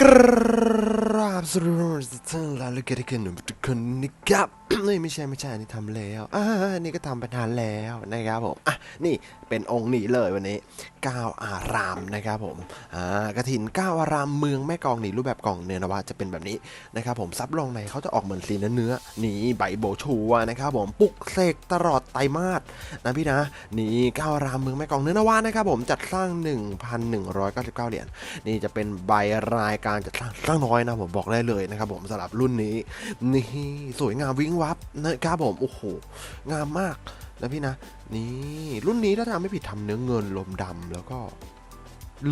กราบสวัสดีทุกท่านแล้วลูกเกดกันหนุ่มทุกคนนะครับ นี่ไม่ใช่ไม่ใช่อันนี่ทำแล้วอ่านี่ก็ทำไปนานแล้วนะครับผมอะนี่เป็นองค์นี้เลยวันนี้ก้าวอารามนะครับผมอ่ากระถินก้าวอารามเมืองแม่กองนี่รูปแบบกล่องเนื้อนวะจะเป็นแบบนี้นะครับผมซับลองในเขาจะออกเหมือนสีเนื้อเนื้อนี่ใบโบชัวนะครับผมปุกเสกตลอดไตรมาสนะพี่นะนี่ก้าวอารามเมืองแม่กองเนื้อนวะนะครับผมจัดสร้าง 1,199 เหรียญนี่จะเป็นใบรายการจัดสร้างสร้างน้อยนะผมบอกได้เลยนะครับผมสำหรับรุ่นนี้นี่สวยงามวิ้งวับนะครับผม โอ้โห งามมากนะพี่นะ นี่ รุ่นนี้ถ้าทำไม่ผิดทำเนื้อเงินลมดำแล้วก็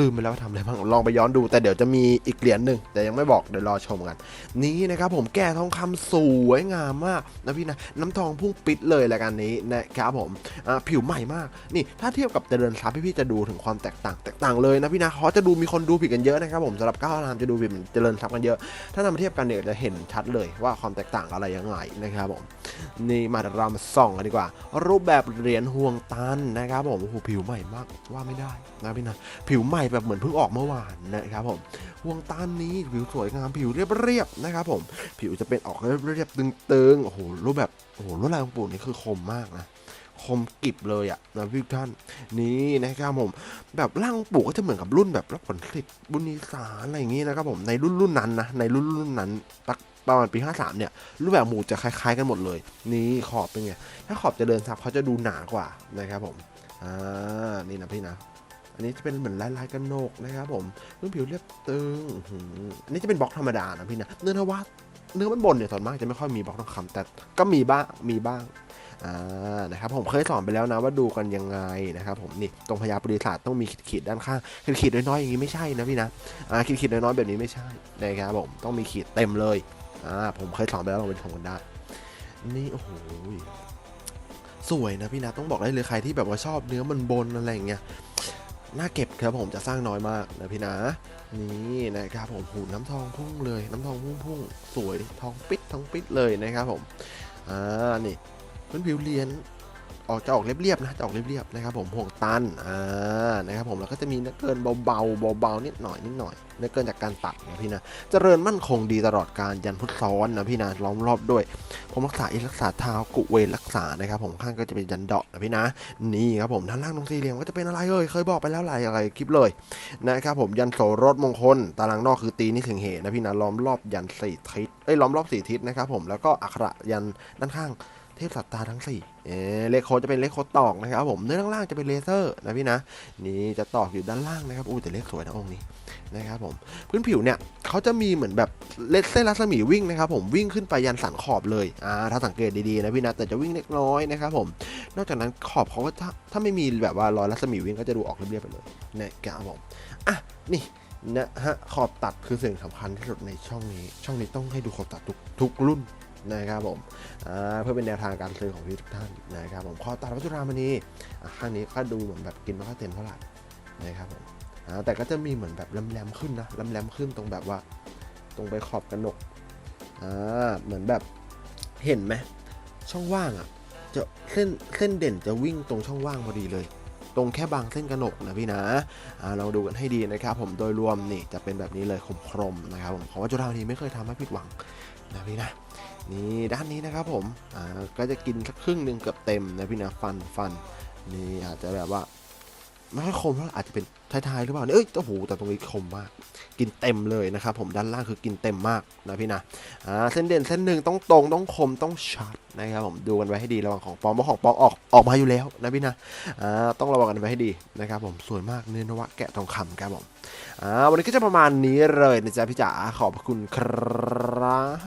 ลืมไปแล้วว่าทำอะไรบ้างลองไปย้อนดู แต่เดี๋ยวจะมีอีกเหรียญหนึ่งแต่ยังไม่บอกเดี๋ยวรอชมกัน นี่นะครับผมแก่ทองคำสวยงามมากนะพี่นะน้ำทองพุ่งปิดเลยรายการนี้นะครับผมผิวใหม่มากนี่ถ้าเทียบกับเจริญทรัพย์พี่ๆจะดูถึงความแตกต่างแตกต่างเลยนะพี่นะเขาจะดูมีคนดูผิดกันเยอะนะครับผมสำหรับก้าวรามจะดูผิดเหมือนเจริญทรัพย์กันเยอะ ถ้านำมาเทียบกันเนี่ยจะเห็นชัดเลยว่าความแตกต่างอะไรยังไงนะครับผมนี่มาเดี๋ยวเรามาส่องกันดีกว่า รูปแบบเหรียญห่วงตันนะครับผมโอ้โหผิวใหม่มากว่าไม่ได้นะพี่นะผิวใหม่แบบเหมือนเพิ่งออกเมื่อวานนะครับผมห่วงตันนี้ผิวสวยงามผิวเรียบๆนะครับผมผิวจะเป็นออกเรียบๆตึงๆโอ้โหรูปแบบโอ้โหลวดลายของปู่นี่คือคมมากนะคมกิบเลยอะนะพี่ท่านนี่นะครับผม แบบร่างปู่ก็จะเหมือนกับรุ่นแบบรับผลผลิตบุญนิสารอะไรอย่างงี้นะครับผมในรุ่นรุ่นนั้นนะในรุ่นรุ่นนั้นตักประมาณปี53เนี่ยรูปแบบหมูจะคล้าย ๆ กันหมดเลย นี่ขอบเป็นไงถ้าขอบจะเดินซับเขาจะดูหนากว่านะครับผมอ่านี่นะพี่นะ อันนี้จะเป็นเหมือนลายลายกันโหนกนะครับผมพื้นผิวเรียบตึงอันนี้จะเป็นบล็อกธรรมดานะพี่นะเนื้อนวัดเนื้อมันบนเนี่ยส่วนมากจะไม่ค่อยมีบล็อกทองคำแต่ก็มีบ้างมีบ้างอ่านะครับผมเคยสอนไปแล้วนะว่าดูกันยังไงนะครับผมนี่ตรงพยาบริษัทต้องมีขีดด้านข้างขีดๆน้อยๆอย่างนี้ไม่ใช่นะพี่นะอ่าขีดๆน้อยๆแบบนี้ไม่ใช่นะครับผมต้องมีขีดเต็มเลยอ่าผมเคยสอนไปแล้วลองไปชมกันได้ นี่โอ้โหสวยนะพี่นะต้องบอกได้เลยใครที่แบบว่าชอบเนื้อมันบนอะไรอย่างเงี้ย น่าเก็บครับผมจะสร้างน้อยมากนะพี่นะนี่นะครับผมหูน้ำทองพุ่งเลยน้ำทองพุ่งพุ่งสวยทองปิดทองปิดเลยนะครับผมอ่านี่พื้นผิวเรียน ออกจะออกเรียบๆนะจะออกเรียบๆนะครับผมห่วงตันอ่านะครับผมแล้วก็จะมีนื้อเกินเบาๆเบาๆนิดหน่อยนิดหน่อยนื้อเกินจากการตัดนะพี่นะเจริญมั่นคงดีตลอดการยันพุทธซ้อนนะพี่นะล้อมรอบด้วย ผมรักษาอินรักษาเท้ากุเวรักษานะครับผมข้างก็จะเป็นยันเดาะนะพี่นะนี่ครับผมด้านล่างตรงสี่เหลี่ยมก็จะเป็นอะไรเอ่ยเคยบอกไปแล้วหลายอะไรคลิปเลยนะครับผมยันโสรถมงคลตารางนอกคือตีนี่ถึงเหตุนะพี่นะล้อมรอบยันสี่ทิศเอ้ยล้อมรอบสี่ทิศนะครับผมแล้วก็อักขระยันด้านข้าง เทพสัตตาทั้งสี่เอเลขโคจะเป็นเลขโคตอกนะครับผมเนื้อล่างจะเป็นเลเซอร์นะพี่นะนี่จะตอกอยู่ด้านล่างนะครับอู้แต่เลขสวยนะองค์นี้นะครับผมพื้นผิวเนี่ยเขาจะมีเหมือนแบบเลเส้นรัศมีวิ่งนะครับผมวิ่งขึ้นไปยันสันขอบเลยอ่าถ้าสังเกตดีๆนะพี่นะแต่จะวิ่งเล็กน้อยนะครับผมนอกจากนั้นขอบเขาก็ถ้าถ้าไม่มีแบบว่ารอยรัศมีวิ่งก็จะดูออกเรียบๆไปเลยนะครับผมอะนี่นะฮะขอบตัดคือสิ่งสำคัญที่สุดในช่องนี้ ช่องนี้ต้องให้ดูขอบตัดทุกทุกรุ่น นะครับผมเพื่อเป็นแนวทางการซื้อของพี่ทุกท่านนะครับผมขอตัดวัตถุรามณีข้างนี้ก็ดูเหมือนแบบกินไม่ค่อยเต็มเท่าไหร่นะครับผมแต่ก็จะมีเหมือนแบบแหลมๆขึ้นนะแหลมๆขึ้นตรงแบบว่า ตรงไปขอบกระหนกเหมือนแบบเห็นไหมช่องว่างอะจะเส้นเส้นเด่นจะวิ่งตรงช่องว่างพอดีเลย ตรงแค่บางเส้นกระหนกนะพี่นะอ่าดูกันให้ดีนะครับ ผมโดยรวมนี่จะเป็นแบบนี้เลยคมๆนะครับผมของวัตถุรามณีไม่เคยทำให้ผิดหวังนะพี่นะ นี่ด้านนี้นะครับผมอ่าก็จะกินสักครึ่งหนึ่งเกือบเต็มนะพี่นะฟันฟันนี่อาจจะแบบว่าไม่ค่อยคมเท่าอาจจะเป็นท้ายๆหรือเปล่าเนี่ยเอ้ยโอ้โหแต่ตรงนี้คมมาก กินเต็มเลยนะครับผมด้านล่างคือกินเต็มมากนะพี่นะอ่าเส้นเด่นเส้นหนึ่งต้องตรงต้องคมต้องชัดนะครับผมดูกันไว้ให้ดีระวังของปลอมเพราะของปลอมออกออกมาอยู่แล้วนะพี่นะอ่าต้องระวังกันไว้ให้ดีนะครับผมสวยมากเนื้อนวะแกะทองคำครับผมอ่าวันนี้ก็จะประมาณนี้เลยนะจ๊ะพี่จ๋าขอบคุณครับ